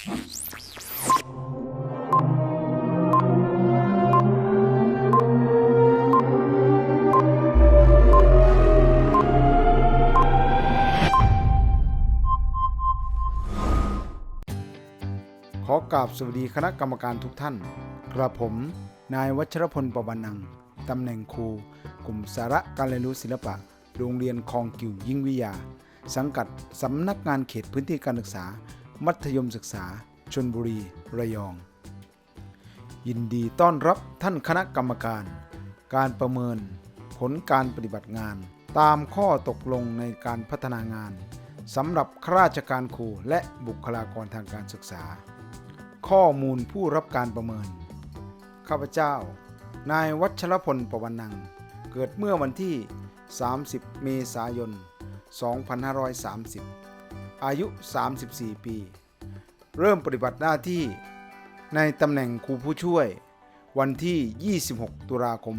ขอกราบสวัสดีคณะกรรมการทุกท่าน กระผม นายวัชรพลประวันัง ตำแหน่งครู กลุ่มสาระการเรียนรู้ศิลปะ โรงเรียนคลองกิวยิ่งวิทยา สังกัดสำนักงานเขตพื้นที่การศึกษา มัธยมศึกษา ชนบุรี ระยอง ยินดีต้อนรับท่านคณะกรรมการ การประเมิน ผลการปฏิบัติงาน ตามข้อตกลงในการพัฒนางานสำหรับข้าราชการครูและบุคลากรทางการศึกษา ข้อมูลผู้รับการประเมิน ข้าพเจ้า นายวัชรพลประวันนัง เกิดเมื่อวันที่ 30 เมษายน 2530 อายุ 34 ปี เริ่มปฏิบัติหน้าที่ในตำแหน่งครูผู้ช่วย วันที่ 26 ตุลาคม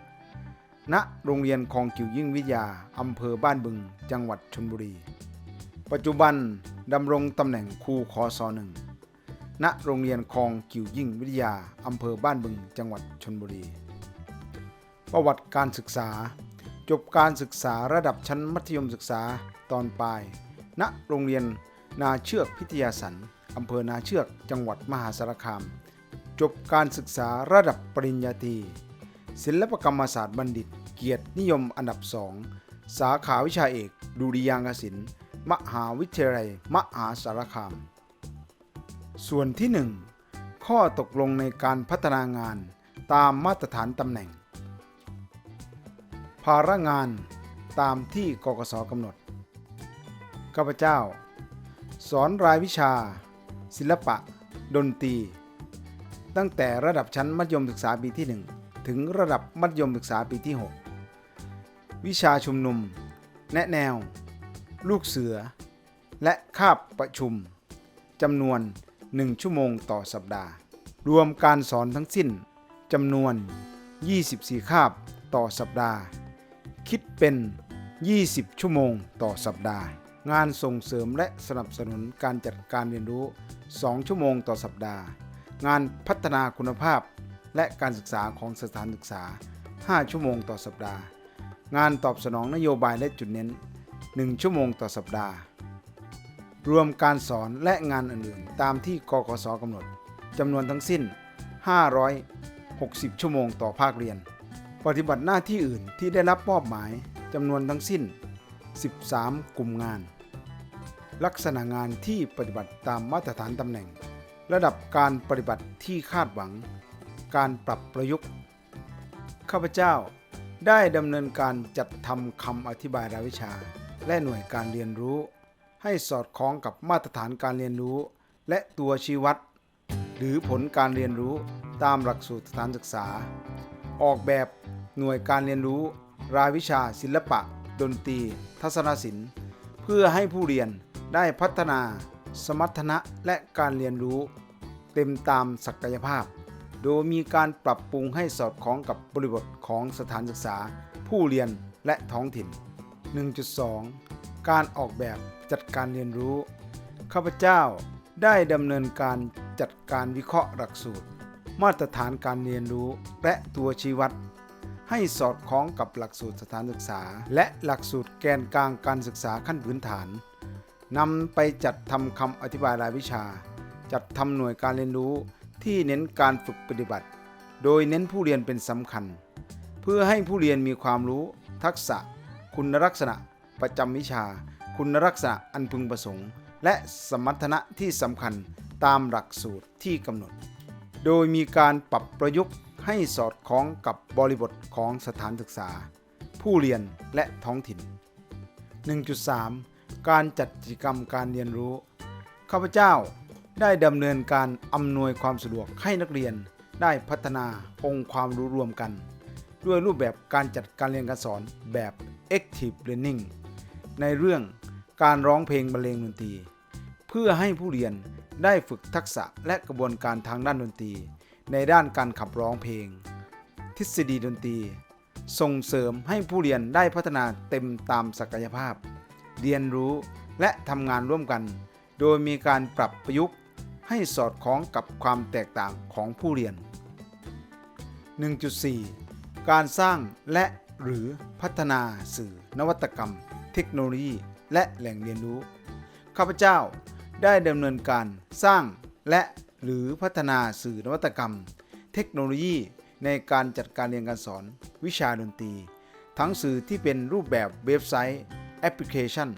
2558 ณ โรงเรียนคลองกิวยิ่งวิทยา อำเภอบ้านบึง จังหวัดชลบุรี ปัจจุบันดำรงตำแหน่งครูคอซอหนึ่ง ณ โรงเรียนคลองกิวยิ่งวิทยา อำเภอบ้านบึง จังหวัดชนบุรี ประวัติการศึกษา จบการศึกษาระดับชั้นมัธยมศึกษา ตอนปลาย ณ โรงเรียนนาเชือกพิทยาสันอำเภอนาเชือกจังหวัดมหาสารคาม จบการศึกษาระดับปริญญาตรีศิลปกรรมศาสตร์บัณฑิต เกียรตินิยมอันดับสองสาขาวิชาเอกดุริยางคศิลป์มหาวิทยาลัยมหาสารคาม ส่วนที่ 1 ข้อตกลงในการพัฒนางานตามมาตรฐานตำแหน่ง ภาระงานตามที่กกสกำหนด ข้าพเจ้า สอนรายวิชา ศิลปะ ดนตรี ตั้งแต่ระดับชั้นมัธยมศึกษาปีที่ 1 ถึงระดับมัธยมศึกษาปีที่ 6 วิชาชุมนุม แนะแนว ลูกเสือ และคาบประชุมจำนวน 1 ชั่วโมงต่อสัปดาห์ รวมการสอนทั้งสิ้นจำนวน 24 คาบต่อสัปดาห์ คิดเป็น 20 ชั่วโมงต่อสัปดาห์ งานส่งเสริมและสนับสนุนการจัดการเรียนรู้ 2 ชั่วโมงต่อสัปดาห์ งานพัฒนาคุณภาพ และการศึกษาของสถานศึกษา 5 ชั่วโมงต่อสัปดาห์ งานตอบสนองนโยบายและจุดเน้น 1 ชั่วโมงต่อสัปดาห์ รวมการสอนและงานอื่นๆ ตามที่กกสกำหนดจำนวนทั้งสิ้น 560 ชั่วโมงต่อภาคเรียน ปฏิบัติหน้าที่อื่นที่ได้รับมอบหมายจำนวนทั้งสิ้น 13 กลุ่มงาน ลักษณะงานที่ปฏิบัติตามมาตรฐานตำแหน่ง ระดับการปฏิบัติที่คาดหวัง การปรับประยุกต์ ข้าพเจ้าได้ดำเนินการจัดทำคำอธิบายรายวิชา และหน่วยการเรียนรู้ ให้สอดคล้องกับมาตรฐานการเรียนรู้ และตัวชี้วัด หรือผลการเรียนรู้ตามหลักสูตรสถานศึกษา ออกแบบหน่วยการเรียนรู้ รายวิชาศิลปะ ดนตรี ทัศนศิลป์ เพื่อให้ผู้เรียนได้พัฒนา สมรรถนะและการเรียนรู้ เต็มตามศักยภาพ โดยมีการปรับปรุงให้สอดคล้องกับบริบทของสถานศึกษา ผู้เรียนและท้องถิ่น 1.2 การออกแบบจัดการเรียนรู้ ข้าพเจ้าได้ดำเนินการจัดการวิเคราะห์หลักสูตร มาตรฐานการเรียนรู้และตัวชี้วัด ให้สอดคล้องกับหลักสูตรสถานศึกษา และหลักสูตรแกนกลางการศึกษาขั้นพื้นฐานนำไปจัดทำคำอธิบายรายวิชา จัดทำหน่วยการเรียนรู้ที่เน้นการฝึกปฏิบัติ โดยเน้นผู้เรียนเป็นสำคัญ เพื่อให้ผู้เรียนมีความรู้ ทักษะ คุณลักษณะ ประจำวิชา คุณลักษณะอันพึงประสงค์ และสมรรถนะที่สำคัญตามหลักสูตรที่กำหนด โดยมีการปรับประยุกต์ ให้สอดคล้องกับบริบทของสถานศึกษา ผู้เรียนและท้องถิ่น 1.3 การจัดกิจกรรมการเรียนรู้ ข้าพเจ้าได้ดำเนินการอำนวยความสะดวกให้นักเรียนได้พัฒนาองค์ความรู้รวมกัน ด้วยรูปแบบการจัดการเรียนการสอนแบบ Active Learning ในเรื่องการร้องเพลงบรรเลงดนตรี เพื่อให้ผู้เรียนได้ฝึกทักษะและกระบวนการทางด้านดนตรี ในด้านการขับร้องเพลง ทฤษฎีดนตรี ส่งเสริมให้ผู้เรียนได้พัฒนาเต็มตามศักยภาพ เรียนรู้และทำงานร่วมกัน โดยมีการปรับประยุกต์ให้สอดคล้องกับความแตกต่างของผู้เรียน 1.4 การสร้างและหรือพัฒนาสื่อนวัตกรรม เทคโนโลยี และแหล่งเรียนรู้ ข้าพเจ้าได้ดำเนินการสร้างและ หรือพัฒนาสื่อนวัตกรรม เทคโนโลยีในการจัดการเรียนการสอน วิชาดนตรี ทั้งสื่อที่เป็นรูปแบบเว็บไซต์ แอปพลิเคชัน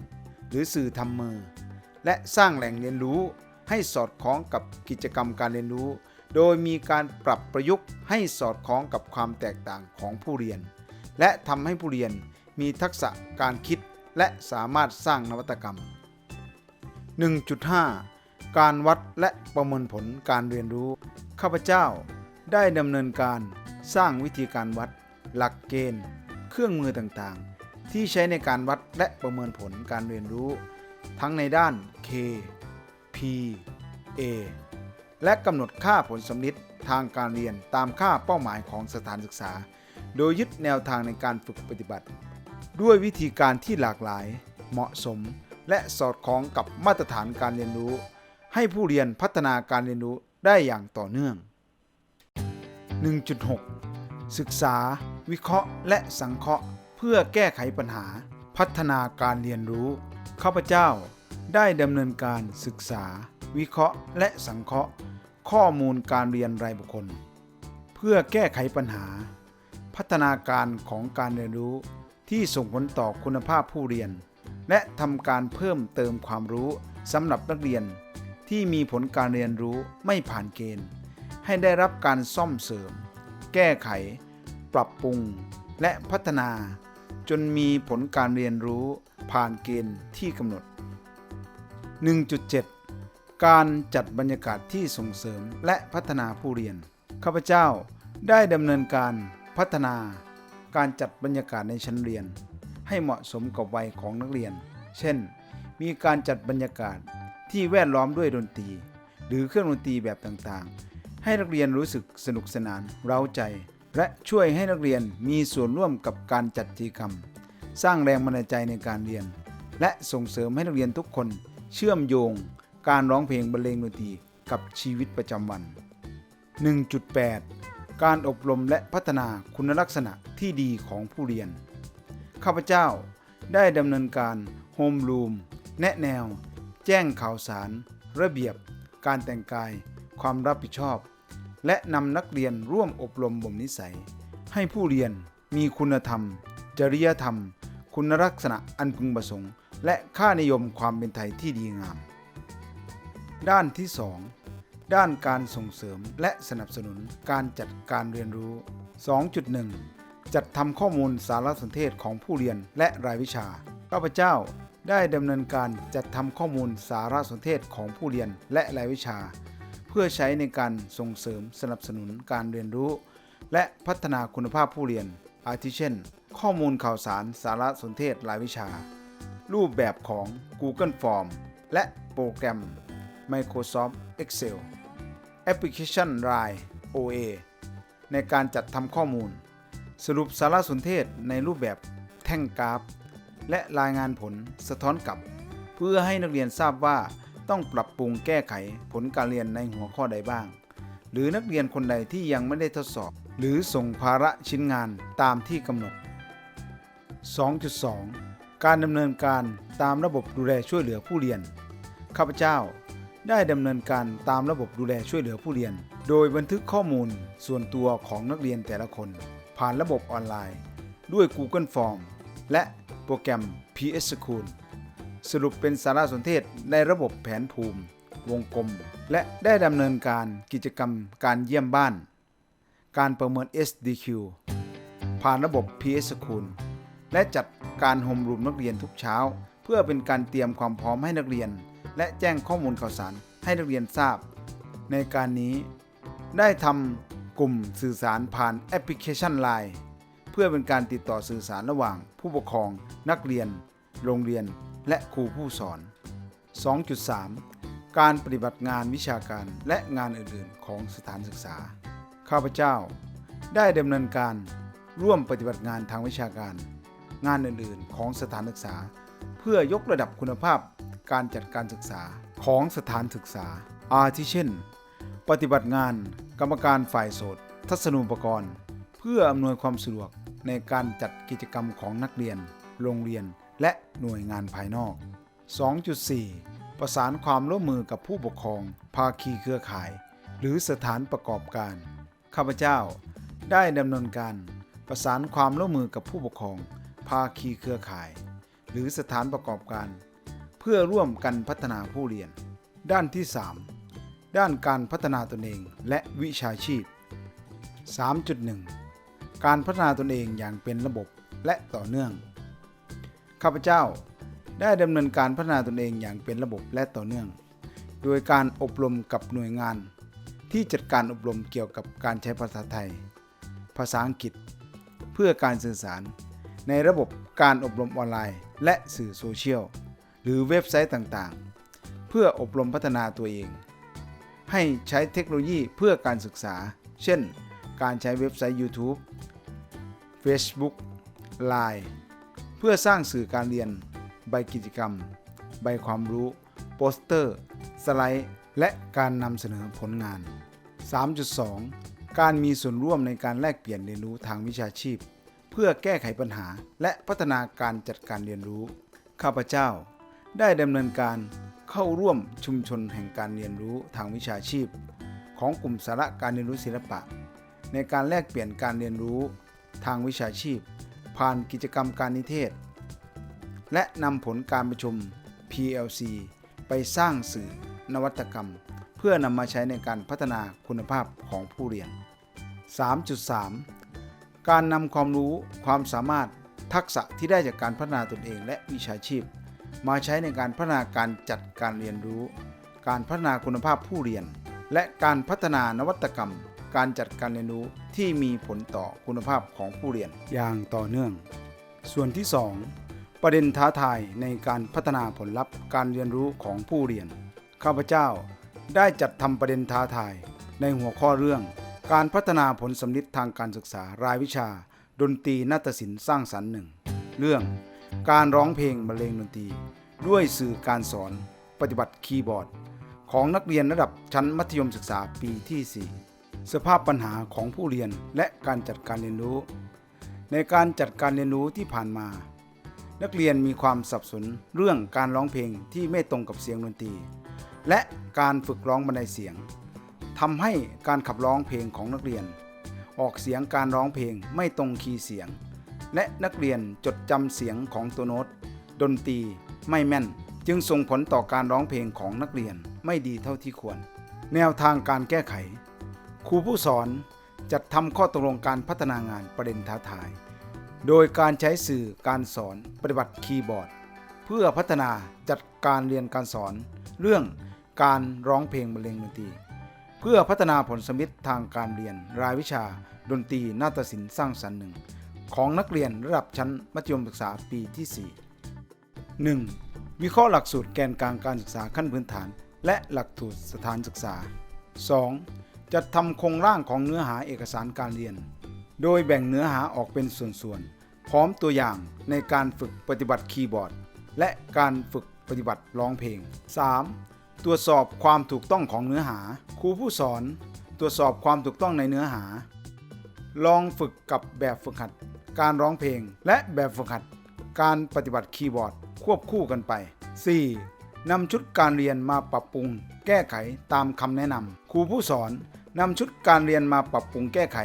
หรือสื่อทำมือ และสร้างแหล่งเรียนรู้ให้สอดคล้องกับกิจกรรมการเรียนรู้ โดยมีการปรับประยุกต์ให้สอดคล้องกับความแตกต่างของผู้เรียน และทำให้ผู้เรียนมีทักษะการคิดและสามารถสร้างนวัตกรรม 1.5 การวัดและประเมินผลการเรียนรู้ ข้าพเจ้าได้ดำเนินการสร้างวิธีการวัด หลักเกณฑ์ เครื่องมือต่างๆ ที่ใช้ในการวัดและประเมินผลการเรียนรู้ ทั้งในด้าน K P A และกำหนดค่าผลสำลิดทางการเรียนตามค่าเป้าหมายของสถานศึกษา โดยยึดแนวทางในการฝึกปฏิบัติ ด้วยวิธีการที่หลากหลาย เหมาะสม และสอดคล้องกับมาตรฐานการเรียนรู้ ให้ผู้เรียนพัฒนาการเรียนรู้ได้อย่างต่อเนื่อง 1.6 ศึกษา วิเคราะห์ และสังเคราะห์ เพื่อแก้ไขปัญหา พัฒนาการเรียนรู้ ข้าพเจ้าได้ดำเนินการศึกษา วิเคราะห์ และสังเคราะห์ ข้อมูลการเรียนรายบุคคล เพื่อแก้ไขปัญหา พัฒนาการของการเรียนรู้ที่ส่งผลต่อคุณภาพผู้เรียน และทำการเพิ่มเติมความรู้สำหรับนักเรียน ที่มีผลการเรียนรู้ไม่ผ่านเกณฑ์ ให้ได้รับการซ่อมเสริม แก้ไข ปรับปรุง และพัฒนา จนมีผลการเรียนรู้ผ่านเกณฑ์ที่กำหนด 1.7 การจัดบรรยากาศที่ส่งเสริมและพัฒนาผู้เรียน ข้าพเจ้าได้ดำเนินการพัฒนาการจัดบรรยากาศในชั้นเรียน ให้เหมาะสมกับวัยของนักเรียน เช่น มีการจัดบรรยากาศ ที่แวดล้อมด้วยดนตรี หรือเครื่องดนตรีแบบต่างๆ ให้นักเรียนรู้สึกสนุกสนานเร้าใจ และช่วยให้นักเรียนมีส่วนร่วมกับการจัดกิจกรรม สร้างแรงบันดาลใจในการเรียน และส่งเสริมให้นักเรียนทุกคน เชื่อมโยง การร้องเพลงบรรเลงดนตรีกับชีวิตประจำวัน 1.8 การอบรมและพัฒนาคุณลักษณะที่ดีของผู้เรียน ข้าพเจ้าได้ดำเนินการโฮมรูมแนะแนว แจ้งข่าวสาร ระเบียบ การแต่งกาย ความรับผิดชอบ และนำนักเรียนร่วมอบรมบ่มนิสัย ให้ผู้เรียนมีคุณธรรม จริยธรรม คุณลักษณะอันพึงประสงค์ และค่านิยมความเป็นไทยที่ดีงาม ด้านที่ 2 ด้านการส่งเสริมและสนับสนุนการจัดการเรียนรู้ 2.1 จัดทำข้อมูลสารสนเทศของผู้เรียนและรายวิชาข้าพเจ้า ได้ดำเนินการจัดทำข้อมูลสารสนเทศของผู้เรียนและรายวิชา เพื่อใช้ในการส่งเสริมสนับสนุนการเรียนรู้ และพัฒนาคุณภาพผู้เรียน อาทิเช่น ข้อมูลข่าวสารสารสนเทศรายวิชา รูปแบบของ Google Form และโปรแกรม Microsoft Excel แอปพลิเคชัน Line OA ในการจัดทำข้อมูล สรุปสารสนเทศในรูปแบบแท่งกราฟ และรายงานผลสะท้อนกลับ เพื่อให้นักเรียนทราบว่าต้องปรับปรุงแก้ไขผลการเรียนในหัวข้อใดบ้าง หรือนักเรียนคนใดที่ยังไม่ได้ทดสอบ หรือส่งภาระชิ้นงานตามที่กำหนด 2.2 การดำเนินการตามระบบดูแลช่วยเหลือผู้เรียน ข้าพเจ้าได้ดำเนินการตามระบบดูแลช่วยเหลือผู้เรียน โดยบันทึกข้อมูลส่วนตัวของนักเรียนแต่ละคน ผ่านระบบออนไลน์ ด้วย Google Form และ รแกรม PS School สรุปเป็นสารสนเทศในระบบแผนภูมิ วงกลม และได้ดำเนินการกิจกรรมการเยี่ยมบ้าน การประเมิน SDQ ผ่านระบบ PS School และจัดการโฮมรูมนักเรียนทุกเช้า เพื่อเป็นการเตรียมความพร้อมให้นักเรียน และแจ้งข้อมูลข่าวสารให้นักเรียนทราบ ในการนี้ได้ทำกลุ่มสื่อสารผ่านแอปพลิเคชัน Line เพื่อเป็นการติดต่อสื่อสารระหว่าง ผู้ปกครอง นักเรียน โรงเรียน และครูผู้สอน 2.3 การปฏิบัติงานวิชาการและงานอื่นๆ ของสถานศึกษา ข้าพเจ้า ได้ดำเนินการร่วมปฏิบัติงานทางวิชาการ งานอื่นๆ ของสถานศึกษา เพื่อยกระดับคุณภาพการจัดการศึกษาของสถานศึกษา อาทิเช่น ปฏิบัติงาน กรรมการฝ่ายโสตทัศนูปกรณ์ เพื่ออำนวยความสะดวก ในการจัดกิจกรรมของนักเรียน โรงเรียน และหน่วยงานภายนอก 2.4 ประสานความร่วมมือกับผู้ปกครอง ภาคีเครือข่าย หรือสถานประกอบการ ข้าพเจ้า ได้ดำเนินการ ประสานความร่วมมือกับผู้ปกครอง ภาคีเครือข่าย หรือสถานประกอบการ เพื่อร่วมกันพัฒนาผู้เรียน ด้านที่ 3 ด้านการพัฒนาตนเองและวิชาชีพ 3.1 การพัฒนาตนเองอย่างเป็นระบบและต่อเนื่อง ข้าพเจ้าได้ดำเนินการพัฒนาตนเองอย่างเป็นระบบและต่อเนื่อง โดยการอบรมกับหน่วยงาน ที่จัดการอบรมเกี่ยวกับการใช้ภาษาไทย ภาษาอังกฤษ เพื่อการสื่อสาร ในระบบการอบรมออนไลน์ และสื่อโซเชียล หรือเว็บไซต์ต่างๆ เพื่ออบรมพัฒนาตัวเอง ให้ใช้เทคโนโลยีเพื่อการศึกษา เช่น การใช้เว็บไซต์ YouTube Facebook Line เพื่อสร้างสื่อการเรียน ใบกิจกรรม ใบความรู้ โปสเตอร์ สไลด์ และการนำเสนอผลงาน 3.2 การมีส่วนร่วมในการแลกเปลี่ยนเรียนรู้ทางวิชาชีพ เพื่อแก้ไขปัญหาและพัฒนาการจัดการเรียนรู้ ข้าพเจ้า ได้ดำเนินการเข้าร่วมชุมชนแห่งการเรียนรู้ทางวิชาชีพ ของกลุ่มสาระการเรียนรู้ศิลปะ ในการแลกเปลี่ยนการเรียนรู้ ทางวิชาชีพ ผ่านกิจกรรมการนิเทศ และนำผลการประชุม PLC ไปสร้างสื่อนวัตกรรม เพื่อนำมาใช้ในการพัฒนาคุณภาพของผู้เรียน 3.3 การนำความรู้ความสามารถทักษะที่ได้จากการพัฒนาตนเองและวิชาชีพ มาใช้ในการพัฒนาการจัดการเรียนรู้ การพัฒนาคุณภาพผู้เรียน และการพัฒนานวัตกรรม การจัดการเรียนรู้ที่มีผลต่อคุณภาพของผู้เรียนอย่างต่อเนื่อง ส่วนที่ 2 ประเด็นท้าทายในการพัฒนาผลลัพธ์การเรียนรู้ของผู้เรียน ข้าพเจ้าได้จัดทำประเด็นท้าทาย ในหัวข้อเรื่อง การพัฒนาผลสำลิดทางการศึกษารายวิชา ดนตรีนาฏศิลป์สร้างสรรค์หนึ่งเรื่อง การร้องเพลงบรรเลงดนตรี ด้วยสื่อการสอน ปฏิบัติคีย์บอร์ด ของนักเรียนระดับชั้นมัธยมศึกษาปีที่ 4 สภาพปัญหาของผู้เรียนและการจัดการเรียนรู้ ในการจัดการเรียนรู้ที่ผ่านมา นักเรียนมีความสับสนเรื่องการร้องเพลงที่ไม่ตรงกับเสียงดนตรี และการฝึกร้องบันไดเสียงทำให้การขับร้องเพลงของนักเรียน ออกเสียงการร้องเพลงไม่ตรงคีย์เสียง และนักเรียนจดจำเสียงของตัวโน้ต ดนตรีไม่แม่น จึงส่งผลต่อการร้องเพลงของนักเรียนไม่ดีเท่าที่ควร แนวทางการแก้ไข ครูผู้สอนจัดทำข้อตกลงการพัฒนางานประเด็นท้าทาย โดยการใช้สื่อการสอนปฏิบัติคีย์บอร์ด เพื่อพัฒนาจัดการเรียนการสอน เรื่องการร้องเพลงบรรเลงดนตรี เพื่อพัฒนาผลสมฤทธิ์ทางการเรียน รายวิชา ดนตรีนาฏศิลป์สร้างสรรค์หนึ่งของนักเรียนระดับชั้นมัธยมศึกษาปีที่ 4 1. วิเคราะห์หลักสูตรแกนกลางการศึกษาขั้นพื้นฐาน และหลักสูตรสถานศึกษา 2. จัดทำโครงร่างของเนื้อหาเอกสารการเรียน โดยแบ่งเนื้อหาออกเป็นส่วนๆ พร้อมตัวอย่างในการฝึกปฏิบัติคีย์บอร์ด และการฝึกปฏิบัติร้องเพลง 3. ตรวจสอบความถูกต้องของเนื้อหา ครูผู้สอน ตรวจสอบความถูกต้องในเนื้อหา ลองฝึกกับแบบฝึกหัด การร้องเพลง และแบบฝึกหัด การปฏิบัติคีย์บอร์ด ควบคู่กันไป 4. นำชุดการเรียนมาปรับปรุง แก้ไขตามคำแนะนำครูผู้สอน นำชุดการเรียนมาปรับปรุงแก้ไข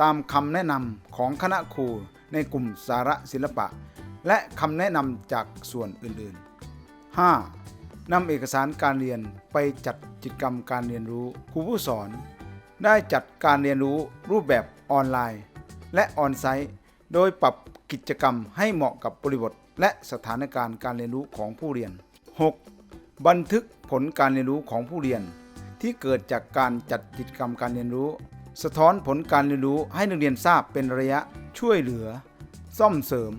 ตามคำแนะนำของคณะครูในกลุ่มสาระศิลปะ และคำแนะนำจากส่วนอื่นๆ 5. นำเอกสารการเรียนไปจัดกิจกรรมการเรียนรู้ครูผู้สอน ได้จัดการเรียนรู้รูปแบบออนไลน์ และออนไซต์โดยปรับกิจกรรมให้เหมาะกับบริบท และสถานการณ์การเรียนรู้ของผู้เรียน 6. บันทึกผลการเรียนรู้ของผู้เรียน ที่เกิดจากการจัดกิจกรรมการเรียนรู้ สะท้อนผลการเรียนรู้ให้นักเรียนทราบเป็นระยะช่วยเหลือ ซ่อมเสริม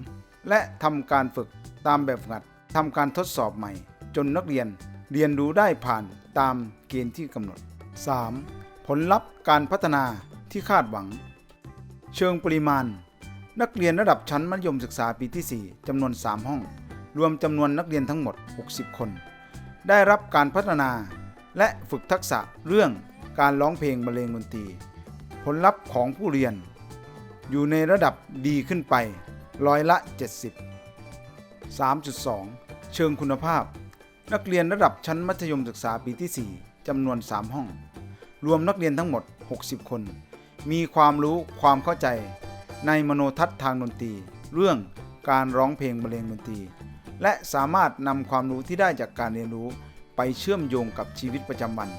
และทำการฝึกตามแบบฝึกหัดทำการทดสอบใหม่ จนนักเรียนเรียนรู้ได้ผ่านตามเกณฑ์ที่กำหนด 3. ผลลัพธ์การพัฒนาที่คาดหวัง เชิงปริมาณ นักเรียนระดับชั้นมัธยมศึกษาปีที่ 4จำนวน 3 ห้อง รวมจำนวนนักเรียนทั้งหมด 60 คน ได้รับการพัฒนา และฝึกทักษะเรื่องการร้องเพลงบรรเลงดนตรี ผลลัพธ์ของผู้เรียน อยู่ในระดับดีขึ้นไปร้อยละ 70 3.2 เชิงคุณภาพ นักเรียนระดับชั้นมัธยมศึกษาปีที่ 4จำนวน 3 ห้อง รวมนักเรียนทั้งหมด 60 คน มีความรู้ความเข้าใจ ในมโนทัศน์ทางดนตรี เรื่องการร้องเพลงบรรเลงดนตรี และสามารถนำความรู้ที่ได้จากการเรียนรู้ เชื่อมโยงกับชีวิตประจำวัน